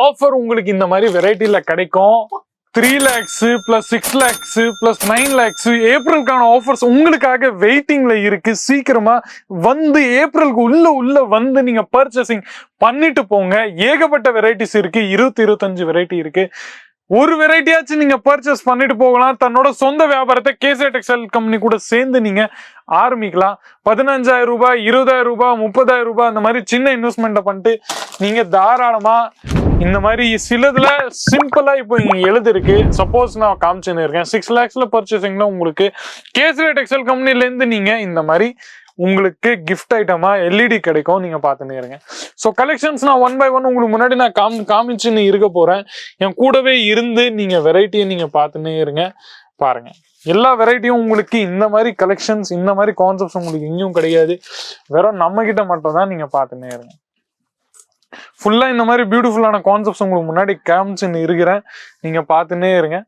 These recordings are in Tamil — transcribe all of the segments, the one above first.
ஆஃபர் உங்களுக்கு இந்த மாதிரி வெரைட்டில கிடைக்கும். Three lakhs plus six lakhs plus nine lakhs ஏப்ரலுக்கான offers உங்களுக்காக வெயிட்டிங்ல இருக்கு. சீக்கிரமா வந்து ஏப்ரலுக்கு உள்ள உள்ள வந்து நீங்க பர்ச்சேசிங் பண்ணிட்டு போங்க. ஏகப்பட்ட வெரைட்டிஸ் இருக்கு. இருபத்தி இருபத்தஞ்சு வெரைட்டி இருக்கு. ஒரு வெரைட்டியாச்சும் நீங்க பர்ச்சேஸ் பண்ணிட்டு போகலாம். தன்னோட சொந்த வியாபாரத்தை கேசே டெக்ஸ்டைல் கம்பெனி கூட சேர்ந்து நீங்க ஆரம்பிக்கலாம். பதினஞ்சாயிரம் ரூபாய் இருபதாயிரம் ரூபாய் முப்பதாயிரம் ரூபாய் அந்த மாதிரி சின்ன இன்வெஸ்ட்மெண்ட்டை பண்ணிட்டு நீங்க தாராளமா இந்த மாதிரி சிலதுல சிம்பிளா இப்போ இங்க எழுதிருக்கு. சப்போஸ் நான் காமிச்சுன்னு இருக்கேன். சிக்ஸ் லேக்ஸ்ல பர்ச்சேசிங்ல உங்களுக்கு கேசரி டெக்ஸ்டைல் கம்பெனில இருந்து நீங்க இந்த மாதிரி உங்களுக்கு கிஃப்ட் ஐட்டமா எல்இடி கிடைக்கும். நீங்க பார்த்துன்னு இருங்க. ஸோ கலெக்ஷன்ஸ் நான் ஒன் பை ஒன் உங்களுக்கு முன்னாடி நான் காமி காமிச்சுன்னு இருக்க போறேன். என் கூடவே இருந்து நீங்க வெரைட்டியை நீங்க பார்த்துன்னே இருங்க. பாருங்க. எல்லா வெரைட்டியும் உங்களுக்கு இந்த மாதிரி கலெக்ஷன்ஸ் இந்த மாதிரி கான்செப்ட்ஸ் உங்களுக்கு எங்கேயும் கிடையாது. வெறும் நம்ம கிட்ட மட்டும் தான் நீங்க பார்த்துன்னே இருங்க. ஃபுல்லா இந்த மாதிரி பியூட்டிஃபுல்லான கான்செப்ட்ஸ் உங்களுக்கு முன்னாடி காமிச்சுன்னு இருக்கிறேன். நீங்க பார்த்துன்னே இருங்க.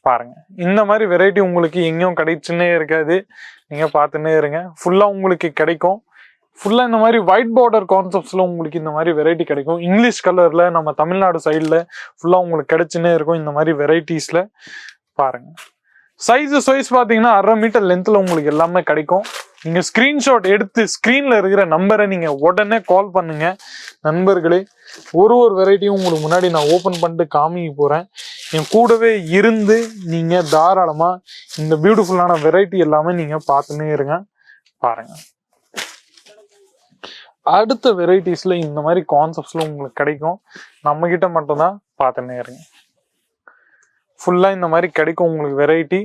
பாருங்க. இந்த மாதிரி வெரைட்டி உங்களுக்கு எங்கேயும் கிடைச்சுன்னே இருக்காது. நீங்க பார்த்துன்னே இருங்க. ஃபுல்லா உங்களுக்கு கிடைக்கும். ஃபுல்லா இந்த மாதிரி ஒயிட் பார்டர் கான்செப்ட்ஸ்ல உங்களுக்கு இந்த மாதிரி வெரைட்டி கிடைக்கும். இங்கிலீஷ் கலர்ல நம்ம தமிழ்நாடு சைடில் ஃபுல்லா உங்களுக்கு கிடைச்சுன்னே இருக்கும் இந்த மாதிரி வெரைட்டிஸ்ல பாருங்க. சைஸஸ் வைஸ் பார்த்தீங்கன்னா அரை மீட்டர் லென்த்தில் உங்களுக்கு எல்லாமே கிடைக்கும். நீங்க ஸ்கிரீன்ஷாட் எடுத்து ஸ்க்ரீனில் இருக்கிற நம்பரை நீங்க உடனே கால் பண்ணுங்க. நண்பர்களே ஒரு ஒரு வெரைட்டியும் உங்களுக்கு முன்னாடி நான் ஓப்பன் பண்ணிட்டு காமிக்க போகிறேன் என் கூடவே இருந்து நீங்கள் தாராளமாக இந்த பியூட்டிஃபுல்லான வெரைட்டி எல்லாமே நீங்கள் பார்த்துன்னே இருங்க. பாருங்கள் அடுத்த வெரைட்டிஸில் இந்த மாதிரி கான்செப்ட்ஸ்ல உங்களுக்கு கிடைக்கும். நம்மக்கிட்ட மட்டும்தான் பார்த்துன்னே இருங்க. ஃபுல்லாக இந்த மாதிரி கிடைக்கும் உங்களுக்கு வெரைட்டி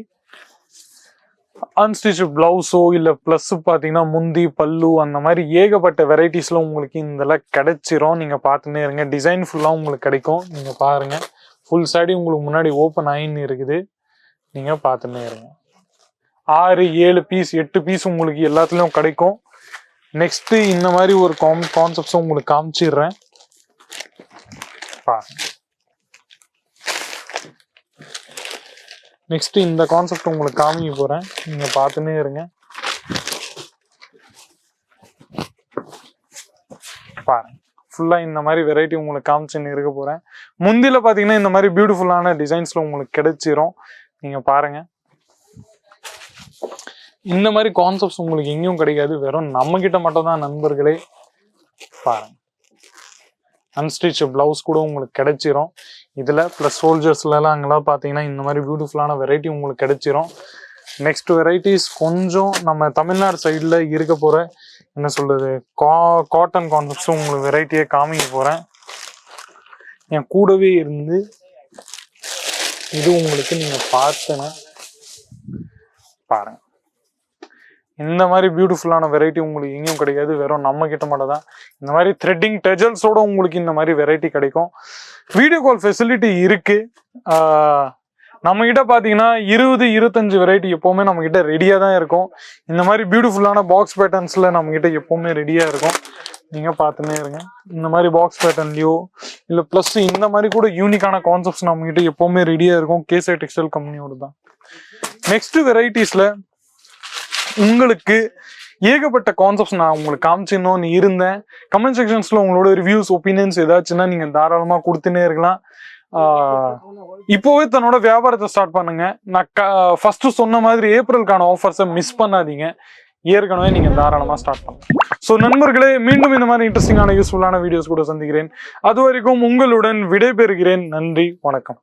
அன்ஸ்டிச் பிளவுஸோ இல்லை ப்ளஸ் பார்த்தீங்கன்னா முந்தி பல்லு அந்த மாதிரி ஏகப்பட்ட வெரைட்டிஸ்லாம் உங்களுக்கு இதெல்லாம் கிடைச்சிரும். நீங்கள் பார்த்துன்னே இருங்க. டிசைன் ஃபுல்லாக உங்களுக்கு கிடைக்கும். நீங்கள் பாருங்க. ஃபுல் சாடி உங்களுக்கு முன்னாடி ஓப்பன் ஆகின்னு இருக்குது. நீங்கள் பார்த்துன்னே இருங்க. ஆறு ஏழு பீஸ் எட்டு பீஸ் உங்களுக்கு எல்லாத்துலேயும் கிடைக்கும். நெக்ஸ்ட்டு இந்த மாதிரி ஒரு காம் கான்செப்ட்ஸும் உங்களுக்கு காமிச்சிடுறேன். பாருங்க. நெக்ஸ்ட் இந்த கான்செப்ட் உங்களுக்கு காமிக்க போறேன். நீங்க பார்த்துன்னே இருங்க. பாருங்க. ஃபுல்லாக இந்த மாதிரி வெரைட்டி உங்களுக்கு காமிச்சுன்னு இருக்க போகிறேன் முந்தியில் பார்த்தீங்கன்னா இந்த மாதிரி பியூட்டிஃபுல்லான டிசைன்ஸில் உங்களுக்கு கிடைச்சிரும். நீங்கள் பாருங்கள் இந்த மாதிரி கான்செப்ட்ஸ் உங்களுக்கு எங்கேயும் கிடைக்காது. வெறும் நம்மக்கிட்ட மட்டும் தான் நண்பர்களே. பாருங்க. அன்ஸ்டிச் பிளவுஸ் கூட உங்களுக்கு கிடைச்சிரும். இதில் ப்ளஸ் சோல்ஜர்ஸ்லலாம் அங்கெல்லாம் பார்த்தீங்கன்னா இந்த மாதிரி பியூட்டிஃபுல்லான வெரைட்டி உங்களுக்கு கிடைச்சிரும். நெக்ஸ்ட் வெரைட்டிஸ் கொஞ்சம் நம்ம தமிழ்நாடு சைடில் இருக்க போகிற என்ன சொல்கிறது கா காட்டன் கான்செப்ட்ஸும் உங்களுக்கு வெரைட்டியே காமிக்க போகிறேன் என் கூடவே இருந்து இது உங்களுக்கு நீங்கள் பார்த்தன பாருங்கள் இந்த மாதிரி பியூட்டிஃபுல்லான வெரைட்டி உங்களுக்கு எங்கேயும் கிடைக்காது. வெறும் நம்ம கிட்ட மட்டும் தான் இந்த மாதிரி த்ரெட்டிங் டெஜல்ஸோட உங்களுக்கு இந்த மாதிரி வெரைட்டி கிடைக்கும். வீடியோ கால் ஃபெசிலிட்டி இருக்கு. நம்ம கிட்ட பாத்தீங்கன்னா இருபது இருபத்தஞ்சு வெரைட்டி எப்பவுமே நம்ம கிட்ட ரெடியா தான் இருக்கும். இந்த மாதிரி பியூட்டிஃபுல்லான பாக்ஸ் பேட்டர்ன்ஸ்ல நம்ம கிட்ட எப்பவுமே ரெடியா இருக்கும். நீங்க பார்த்துன்னே இருங்க. இந்த மாதிரி பாக்ஸ் பேட்டர்ன்லயோ இல்ல பிளஸ் இந்த மாதிரி கூட யூனிக்கான கான்செப்ட்ஸ் நம்ம கிட்ட எப்பவுமே ரெடியா இருக்கும். கேசே டெக்ஸ்டைல் கம்பெனியோட தான் நெக்ஸ்ட் வெரைட்டிஸ்ல உங்களுக்கு ஏகப்பட்ட கான்செப்ட்ஸ் நான் உங்களுக்கு காமிச்சிடணும்னு இருந்தேன் கமெண்ட் செக்ஷன்ஸ்ல உங்களோட ரிவ்யூஸ் ஒப்பீனியன்ஸ் ஏதாச்சுன்னா நீங்க தாராளமா கொடுத்துனே இருக்கலாம். இப்போவே தன்னோட வியாபாரத்தை ஸ்டார்ட் பண்ணுங்க. நான் ஃபர்ஸ்ட் சொன்ன மாதிரி ஏப்ரலுக்கான ஆஃபர்ஸை மிஸ் பண்ணாதீங்க. ஏற்கனவே நீங்க தாராளமா ஸ்டார்ட் பண்ணுங்க ஸோ நண்பர்களே மீண்டும் இந்த மாதிரி இன்ட்ரெஸ்டிங்கான யூஸ்ஃபுல்லான வீடியோஸ் கூட சந்திக்கிறேன். அது வரைக்கும் உங்களுடன் விடைபெறுகிறேன். நன்றி வணக்கம்.